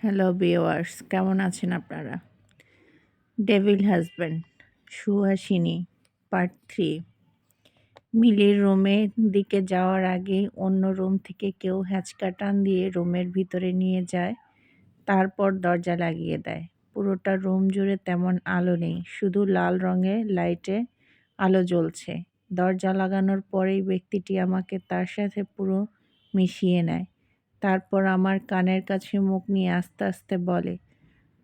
Hello বিওয়ার্স কেমন আছেন আপনারা? Devil husband Suhasini part three মিলির রুমের দিকে যাওয়ার আগে অন্য রুম থেকে কেউ হ্যাঁচকা টান দিয়ে রুমের ভিতরে নিয়ে যায়, তারপর দরজা লাগিয়ে দেয়। পুরোটা রুম জুড়ে তেমন আলো নেই, শুধু লাল রঙে লাইটে আলো জ্বলছে। দরজা লাগানোর পরেই ব্যক্তিটি আমাকে তার সাথে পুরো মিশিয়ে নেয়। তারপর আমার কানের কাছে মুখ নিয়ে আস্তে আস্তে বলে,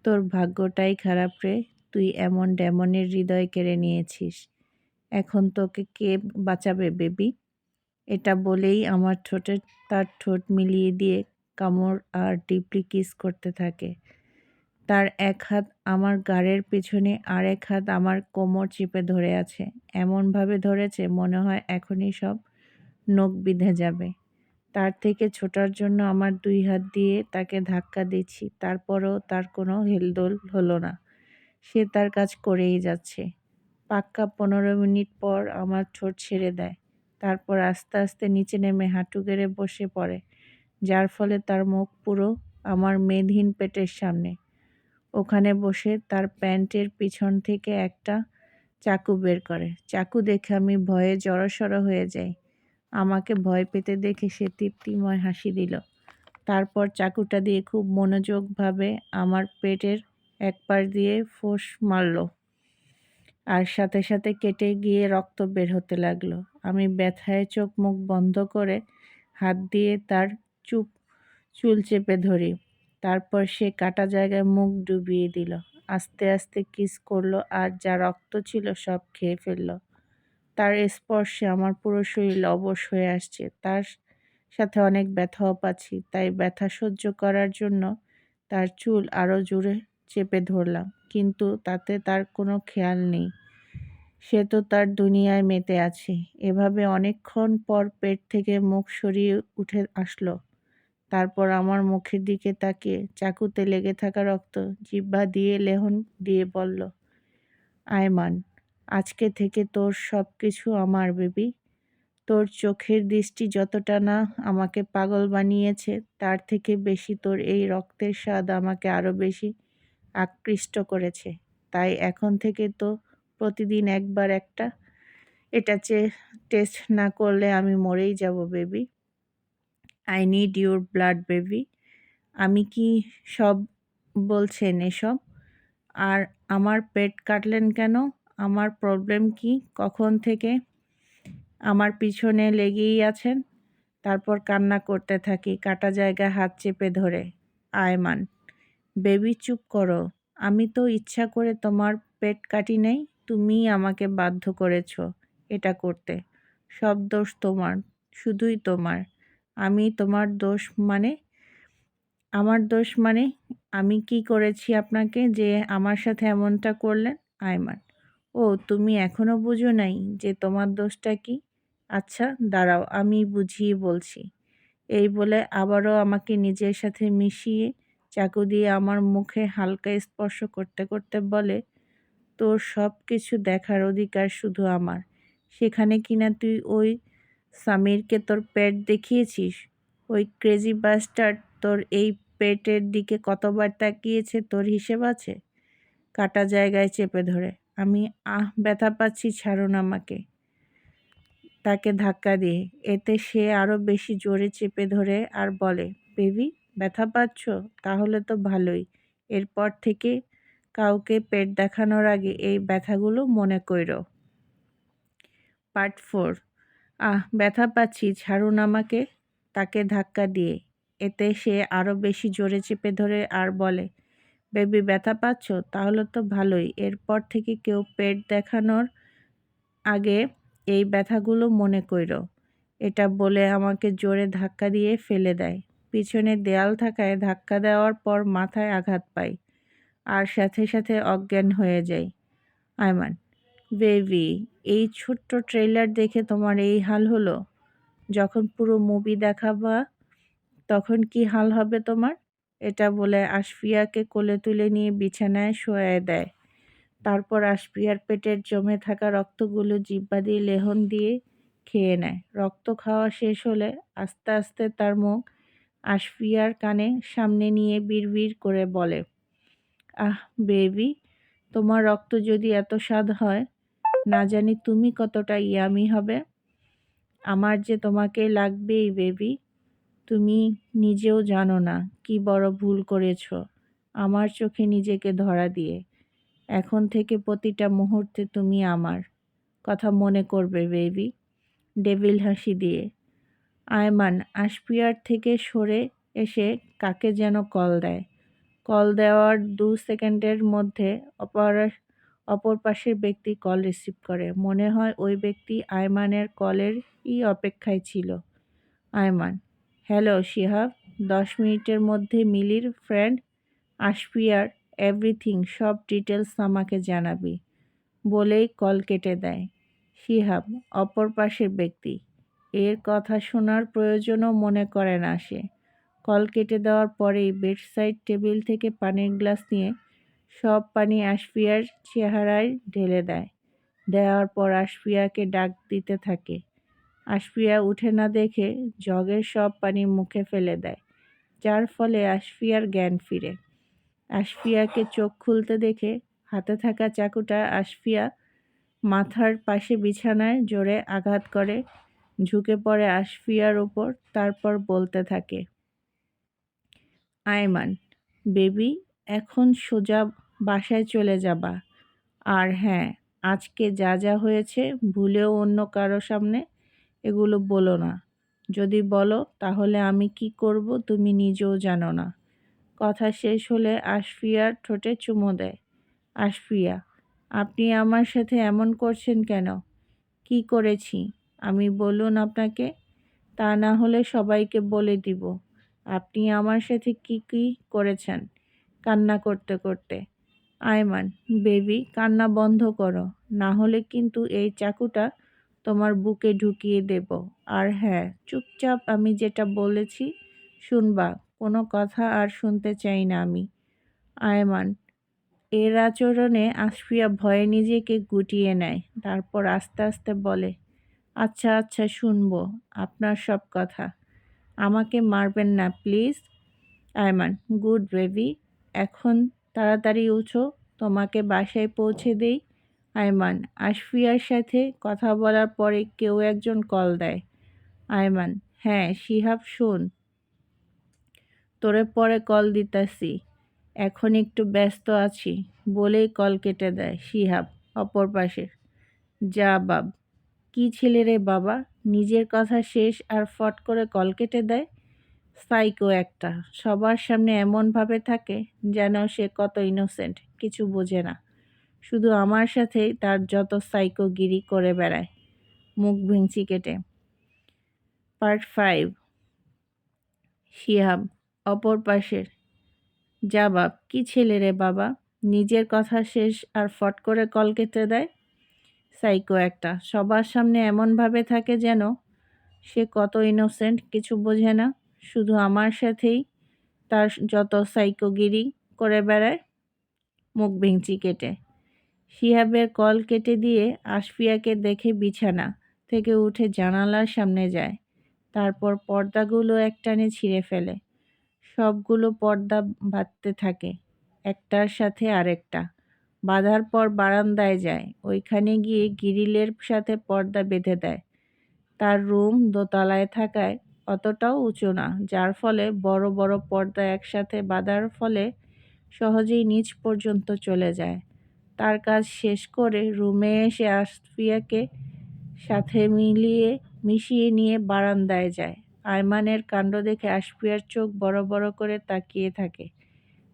তোর ভাগ্যটাই খারাপ রে, তুই এমন ডেমনের হৃদয় কেড়ে নিয়েছিস। এখন তোকে কে বাঁচাবে বেবি? এটা বলেই আমার ঠোঁটে তার ঠোঁট মিলিয়ে দিয়ে কামড় আর ডিপলি কিস করতে থাকে। তার এক হাত আমার গাড়ের পেছনে আর এক হাত আমার কোমর চেপে ধরে আছে। এমনভাবে ধরেছে মনে হয় এখনই সব নখ বিঁধে যাবে। তার থেকে ছোটার জন্য আমার দুই হাত দিয়ে তাকে ধাক্কা দিচ্ছি, তারপরও তার কোনো হেলদোল হলো না। সে তার কাজ করেই যাচ্ছে। পাক্কা পনেরো মিনিট পর আমার ঠোঁট ছেড়ে দেয়, তারপর আস্তে আস্তে নিচে নেমে হাঁটু গেড়ে বসে পড়ে, যার ফলে তার মুখ পুরো আমার মেদহীন পেটের সামনে। ওখানে বসে তার প্যান্টের পিছন থেকে একটা চাকু বের করে। চাকু দেখে আমি ভয়ে জড়সড় হয়ে যাই। আমাকে ভয় পেতে দেখে সে তৃপ্তিময় হাসি দিল। তারপর চাকুটা দিয়ে খুব মনোযোগভাবে আমার পেটের এক পাশ দিয়ে ফোঁস মারল আর সাথে সাথে কেটে গিয়ে রক্ত বের হতে লাগল। আমি ব্যথায় চোখ মুখ বন্ধ করে হাত দিয়ে তার চুপ চুল চেপে ধরি। তারপর সে কাটা জায়গায় মুখ ডুবিয়ে দিল। আস্তে আস্তে কিস করল আর যা রক্ত ছিল সব খেয়ে ফেলল। তার স্পর্শে আমার পুরো শরীর অবশ হয়ে আসছে। তার সাথে অনেক ব্যথাও পাচ্ছি, তাই ব্যথা সহ্য করার জন্য তার চুল আরও জোরে চেপে ধরলাম, কিন্তু তাতে তার কোনো খেয়াল নেই। সে তো তার দুনিয়ায় মেতে আছে। এভাবে অনেকক্ষণ পর পেট থেকে মুখ সরিয়ে উঠে আসলো। তারপর আমার মুখের দিকে তাকিয়ে চাকুতে লেগে থাকা রক্ত জিব্বা দিয়ে লেহন দিয়ে বলল, আয়মান আজকে থেকে তোর সব কিছু আমার, বেবি। তোর চোখের দৃষ্টি যতটা না আমাকে পাগল বানিয়েছে, তার থেকে বেশি তোর এই রক্তের স্বাদ আমাকে আরও বেশি আকৃষ্ট করেছে। তাই এখন থেকে তো প্রতিদিন একবার একটা। এটা টেস্ট না করলে আমি মরেই যাব, baby. I need your blood baby. আমি কি সব বলছেন এসব? আর আমার পেট কাটলেন কেন? আমার প্রবলেম কি? কখন থেকে? আমার পিছনে লেগেই আছেন। তারপর কান্না করতে থাকি, কাটা জায়গায় হাত চেপে ধরে। আয়মান, বেবি, চুপ করো। আমি তো ইচ্ছা করে তোমার পেট কাটি নেই, তুমিই আমাকে বাধ্য করেছ এটা করতে। সব দোষ তোমার, শুধুই তোমার। আমি তোমার দোষ মানে? আমার দোষ মানে? আমি কি করেছি আপনাকে যে আমার সাথে এমনটা করলেন? আয়মান ও তুমি এখনও বুঝো নাই যে তোমার দোষটা কি? আচ্ছা দাঁড়াও, আমি বুঝিয়ে বলছি। এই বলে আবারও আমাকে নিজের সাথে মিশিয়ে চাকু দিয়ে আমার মুখে হালকা স্পর্শ করতে করতে বলে, তোর সব কিছু দেখার অধিকার শুধু আমার। সেখানে কিনা তুই ওই সামিরকে তোর পেট দেখিয়েছিস? ওই ক্রেজি বাস্টার তোর এই পেটের দিকে কতবার তাকিয়েছে তোর হিসেব আছে? কাটা জায়গায় চেপে ধরে। আমি, আহ, ব্যথা পাচ্ছি, ছাড়ুন আমাকে। তাকে ধাক্কা দিয়ে। এতে সে আরও বেশি জোরে চেপে ধরে আর বলে, বেবি, ব্যথা পাচ্ছ? তাহলে তো ভালোই। এরপর থেকে কাউকে পেট দেখানোর আগে এই ব্যথাগুলো মনে কইর। পার্ট ফোর, আহ, ব্যথা পাচ্ছি, ছাড়ুন আমাকে। তাকে ধাক্কা দিয়ে। এতে সে আরও বেশি জোরে চেপে ধরে আর বলে বেবি, ব্যথা পাচ্ছ? তাহলে তো ভালোই। এরপর থেকে কেউ পেট দেখানোর আগে এই ব্যথাগুলো মনে কইর। এটা বলে আমাকে জোরে ধাক্কা দিয়ে ফেলে দেয়। পিছনে দেয়াল থাকায় ধাক্কা দেওয়ার পর মাথায় আঘাত পাই আর সাথে সাথে অজ্ঞান হয়ে যাই। আয়মান, বেবি, এই ছোট্ট ট্রেলার দেখে তোমার এই হাল হলো? যখন পুরো মুভি দেখাবা, তখন কি হাল হবে তোমার? এটা বলে আশফিয়াকে কোলে তুলে নিয়ে বিছানায় শোয়ায় দেয়। তারপর আশফিয়ার পেটের জমে থাকা রক্তগুলো জিব্বা দিয়ে লেহন দিয়ে খেয়ে নেয়। রক্ত খাওয়া শেষ হলে আস্তে আস্তে তার মুখ আশফিয়ার কানে সামনে নিয়ে বিড়বিড় করে বলে, আহ, বেবি, তোমার রক্ত যদি এত স্বাদ হয়, না জানি তুমি কতটা ইয়ামি হবে। আমার যে তোমাকে লাগবেই, বেবি। তুমি নিজেও জানো না কি বড় ভুল করেছ। আমার চোখে নিজেকে ধরা দিয়ে। এখন থেকে প্রতিটা মুহূর্তে তুমি আমার। কথা মনে করবে, বেবি। ডেভিল হাসি দিয়ে। আয়মান আশপিয়ার থেকে সরে এসে কাকে যেন কল দেয়। কল দেওয়ার দু সেকেন্ডের মধ্যে অপর অপর পাশের ব্যক্তি কল রিসিভ করে। মনে হয় ওই ব্যক্তি আয়মানের কলেরই অপেক্ষায় ছিল। আয়মান হ্যালো, শিহাব। দশ মিনিটের মধ্যে মিলির ফ্রেন্ড আশপিয়ার এভরিথিং, সব ডিটেলস আমাকে জানাবি। বলেই কল কেটে দেয়। শিহাব, অপর পাশের ব্যক্তি। এর কথা শোনার প্রয়োজনও মনে করে না সে। কল কেটে দেওয়ার পরেই বেডসাইড টেবিল থেকে পানির গ্লাস নিয়ে সব পানি আশফিয়ার চেহারায় ঢেলে দেয়। দেওয়ার পর আশফিয়াকে ডাক দিতে থাকে। আশফিয়া উঠে না দেখে জগের সব পানি মুখে ফেলে দেয়, যার ফলে আশফিয়ার জ্ঞান ফিরে। আশফিয়াকে চোখ খুলতে দেখে হাতে থাকা চাকুটা আশফিয়া মাথার পাশে বিছানায় জোরে আঘাত করে, ঝুঁকে পড়ে আশফিয়ার ওপর, তারপর বলতে থাকে, আয়মান, বেবি, এখন সোজা বাসায় চলে যাবা। আর হ্যাঁ আজকে যা যা হয়েছে ভুলেও অন্য কারও সামনে এগুলো বলো না। যদি বলো, তাহলে আমি কি করব তুমি নিজেও জানো না। কথা শেষ হলে আশফিয়ার ঠোঁটে চুমো দেয়। আশফিয়া, আপনি আমার সাথে এমন করছেন কেন? কি করেছি? আমি বলুন আপনাকে। তা না হলে সবাইকে বলে দিব, আপনি আমার সাথে কি কি করেছেন? কান্না করতে করতে। আয়মান, বেবি, কান্না বন্ধ করো। না হলে কিন্তু এই চাকুটা তোমার বুকে ঢুকিয়ে দেব। আর হ্যাঁ চুপচাপ আমি যেটা বলেছি, শুনবা, কোনো কথা আর শুনতে চাই না আমি। আয়মান, এর আচরণে আশফিয়া ভয়ে নিজেকে গুটিয়ে নেয়, তারপর আস্তে আস্তে বলে আচ্ছা আচ্ছা শুনব, আপনার সব কথা। আমাকে মারবেন না, প্লিজ? আয়মান, গুড, বেবি, এখন তাড়াতাড়ি উঠো, তোমাকে বাসায় পৌঁছে দেই। আয়মান, আশফিয়ার সাথে কথা বলার পরে কেউ একজন কল দেয়। আয়মান হ্যাঁ শিহাব, শোন। তোরে পরে কল দিতাছি। এখন একটু ব্যস্ত আছি, বলেই কল কেটে দেয় শিহাব অপর পাশের। যা বাব, কি ছেলে রে বাবা, নিজের কথা শেষ আর ফট করে কল কেটে দেয়? সাইকো একটা, সবার সামনে এমনভাবে থাকে যেন সে কত ইনোসেন্ট কিছু বোঝে না। শুধু আমার সাথেই তার যত সাইকোগিরি করে বেড়ায়। মুখ ভিঞ্চি কেটে। Part five. শিহাব, অপর পাশের। যা বাপ, কী ছেলে রে বাবা? নিজের কথা শেষ আর ফট করে কল কেটে দেয়? সাইকো একটা, সবার সামনে এমনভাবে থাকে যেন সে কত ইনোসেন্ট কিছু বোঝে না। শুধু আমার সাথেই তার যত সাইকোগিরি করে বেড়ায়। মুখ ভেঙচি কেটে। শিহাবের কল কেটে দিয়ে আশফিয়াকে দেখে বিছানা থেকে উঠে জানালার সামনে যায়। তারপর পর্দাগুলো একটানে ছিঁড়ে ফেলে। সবগুলো পর্দা বাঁধতে থাকে, একটার সাথে আরেকটা। বাঁধার পর বারান্দায় যায়, ওইখানে গিয়ে গিরিলের সাথে পর্দা বেঁধে দেয়। তার রুম দোতলায় থাকায় অতটাও উঁচু না, যার ফলে বড় বড় পর্দা একসাথে বাঁধার ফলে সহজেই নিচ পর্যন্ত চলে যায়। তার কাজ শেষ করে রুমে এসে আসফিয়াকে সাথে মিলিয়ে, মিশিয়ে নিয়ে বারান্দায় যায়। আয়মানের কাণ্ড দেখে আসফিয়ার চোখ বড় বড় করে তাকিয়ে থাকে।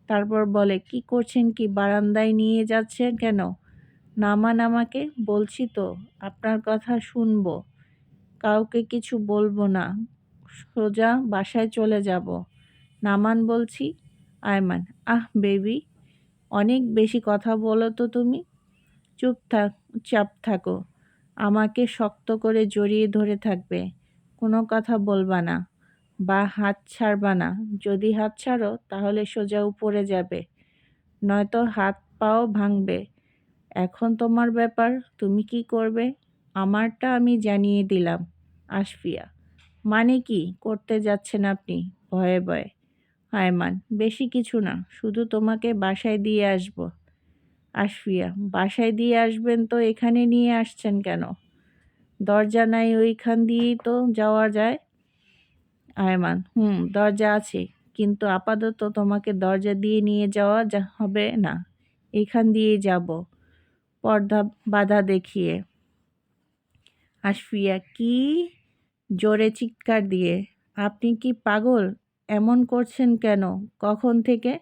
তারপর বলে, কি করছেন কি? বারান্দায় নিয়ে যাচ্ছেন কেন? নামান আমাকে বলছি তো, আপনার কথা শুনব। কাউকে কিছু বলব না। সোজা বাসায় চলে যাব। নামান বলছি, আয়মান, আহ, বেবি অনেক বেশি কথা বলো তো তুমি। চুপ থাক, চাপ থাকো। আমাকে শক্ত করে জড়িয়ে ধরে থাকবে। কোনো কথা বলবা না বা হাত ছাড়বা না। যদি হাত ছাড়ো, তাহলে সোজা উপরে যাবে। নয়তো হাত পাও ভাঙবে। এখন তোমার ব্যাপার, তুমি কি করবে? আমারটা আমি জানিয়ে দিলাম আশফিয়া মানে কি? করতে যাচ্ছেন আপনি ভয়ে ভয়ে। আয়মান বেশি কিছু না, শুধু তোমাকে বাসায় দিয়ে আসব। আশফিয়া, বাসায় দিয়ে আসবেন তো এখানে নিয়ে আসছেন কেন? দরজা নাই ওইখান দিয়েই তো যাওয়া যায়। আয়মান হুম, দরজা আছে, কিন্তু আপাতত তোমাকে দরজা দিয়ে নিয়ে যাওয়া হবে না, এখান দিয়েই যাব। পর্দা বাধা দেখিয়ে। আশফিয়া, কি জোরে চিৎকার দিয়ে, আপনি কি পাগল? এমন করছেন কেন? কখন থেকে?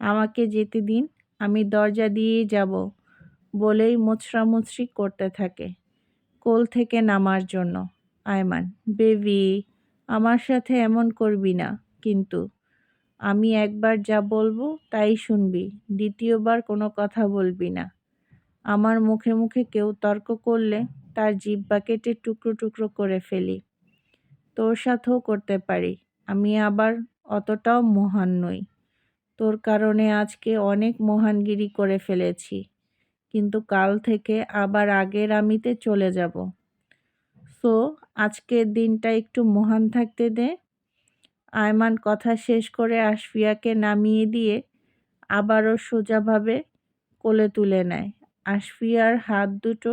আমাকে যেতে দিন, আমি দরজা দিয়েই যাব, বলেই মুচড়ামুচড়ি করতে থাকে। কোল থেকে নামার জন্য। আয়মান, বেবি, আমার সাথে এমন করবি না, কিন্তু আমি একবার যা বলব তাই শুনবি, দ্বিতীয়বার কোনো কথা বলবি না। আমার মুখে মুখে কেউ তর্ক করলে তার জিব্বা কেটে টুকরো টুকরো করে ফেলি। তোর সাথেও করতে পারি। আমি আবার অতটাও মহান নই। তোর কারণে আজকে অনেক মহানগিরি করে ফেলেছি, কিন্তু কাল থেকে আবার আগের আমিতে চলে যাব। সো, আজকের দিনটা একটু মহান থাকতে দে। আয়মান কথা শেষ করে আশফিয়াকে নামিয়ে দিয়ে আবারও সোজাভাবে কোলে তুলে নেয়। আশফিয়ার হাত দুটো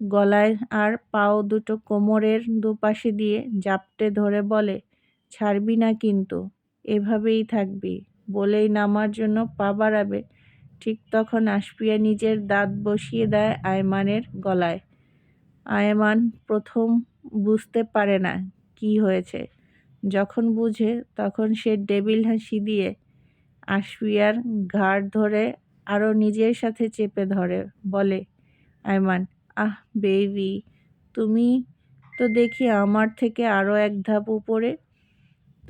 গলায় আর পাও দুটো কোমরের দুপাশে দিয়ে জাপটে ধরে বলে ছাড়বি না কিন্তু, এভাবেই থাকবি। বলেই নামার জন্য পা বাড়াবে। ঠিক তখন আশফিয়া নিজের দাঁত বসিয়ে দেয় আয়মানের গলায়। আয়মান প্রথম বুঝতে পারে না কি হয়েছে। যখন বুঝে তখন সে ডেবিল হাসি দিয়ে আশফিয়ার ঘাড় ধরে আরও নিজের সাথে চেপে ধরে, বলে, আয়মান, আহ, বেবি, তুমি তো দেখি আমার থেকে আরও এক ধাপ উপরে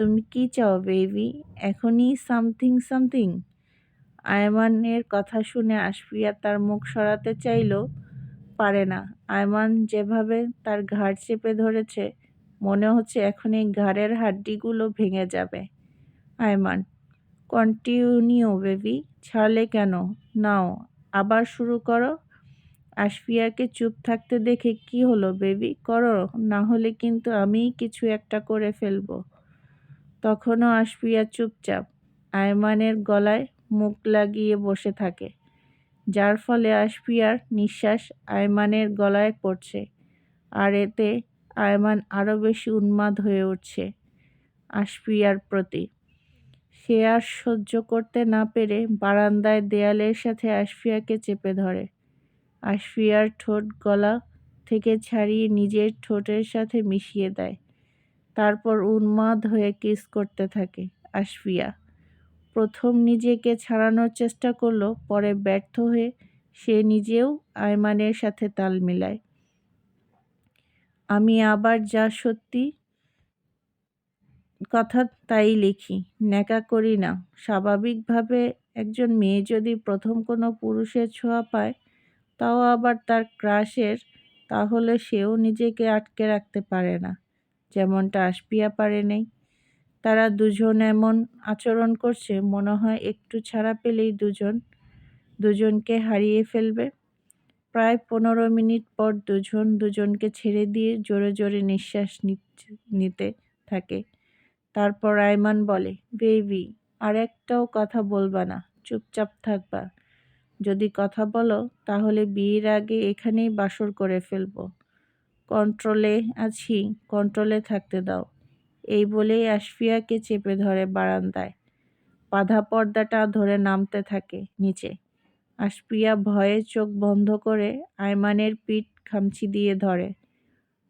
তুমি কি চাও বেবি এখনই সামথিং সামথিং আয়মানের কথা শুনে আশফিয়া তার মুখ সরাতে চাইলেও পারে না। আয়মান যেভাবে তার ঘাড় চেপে ধরেছে, মনে হচ্ছে এখন এই ঘাড়ের হাড্ডিগুলো ভেঙে যাবে। আয়মান কন্টিনিউ বেবি ছাড়লে কেন? নাও, আবার শুরু করো। আশফিয়াকে চুপ থাকতে দেখে কি হলো বেবি করো, না হলে কিন্তু আমিই কিছু একটা করে ফেলব। তখনও আশফিয়া চুপচাপ আয়মানের গলায় মুখ লাগিয়ে বসে থাকে, যার ফলে আশফিয়ার নিঃশ্বাস আয়মানের গলায় পড়ছে আর এতে আয়মান আরও বেশি উন্মাদ হয়ে উঠছে আশফিয়ার প্রতি। সে আর সহ্য করতে না পেরে বারান্দায় দেয়ালের সাথে আশফিয়াকে চেপে ধরে। আশফিয়ার ঠোঁট গলা থেকে ছাড়িয়ে নিজের ঠোঁটের সাথে মিশিয়ে দেয়। তারপর উন্মাদ হয়ে কিস করতে থাকে আশফিয়া। প্রথম নিজেকে ছাড়ানোর চেষ্টা করল, পরে ব্যর্থ হয়ে সে নিজেও আয়মানের সাথে তাল মিলায়। আমি আবার যা সত্যি কথা তাই লিখি, ন্যাকা করি না। স্বাভাবিকভাবে একজন মেয়ে যদি প্রথম কোনো পুরুষের ছোঁয়া পায়, তাও আবার তার ক্রাশের, তাহলে সেও নিজেকে আটকে রাখতে পারে না। যেমনটা আশপিয়া পারে নেই। তারা দুজন এমন আচরণ করছে, মনে হয় একটু ছাড়া পেলেই দুজন, দুজনকে হারিয়ে ফেলবে। প্রায় পনেরো মিনিট পর দুজন দুজনকে ছেড়ে দিয়ে জোরে জোরে নিঃশ্বাস নিতে থাকে। তারপর আয়মান বলে, বেবি, আর একটাও কথা বলবা না, চুপচাপ থাকবা। যদি কথা বলো, তাহলে বিয়ের আগে এখানেই বাসর করে ফেলব। কন্ট্রোলে আছি, কন্ট্রোলে থাকতে দাও। এই বলেই আশফিয়াকে চেপে ধরে বারান্দায়। বাধা পর্দাটা ধরে নামতে থাকে নিচে। আশফিয়া ভয়ে চোখ বন্ধ করে আয়মানের পিঠ খামচি দিয়ে ধরে।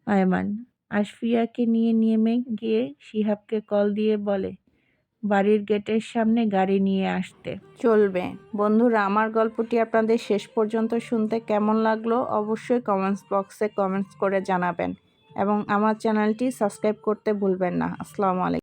আয়মান, আশফিয়াকে নিয়ে নেমে গিয়ে শিহাবকে কল দিয়ে বলে বাড়ির গেটের সামনে গাড়ি নিয়ে আসতে। চলবে। বন্ধুরা, আমার গল্পটি আপনাদের শেষ পর্যন্ত শুনতে কেমন লাগল অবশ্যই কমেন্টস বক্সে কমেন্টস করে জানাবেন। এবং আমার চ্যানেলটি সাবস্ক্রাইব করতে ভুলবেন না। আসসালামু আলাইকুম।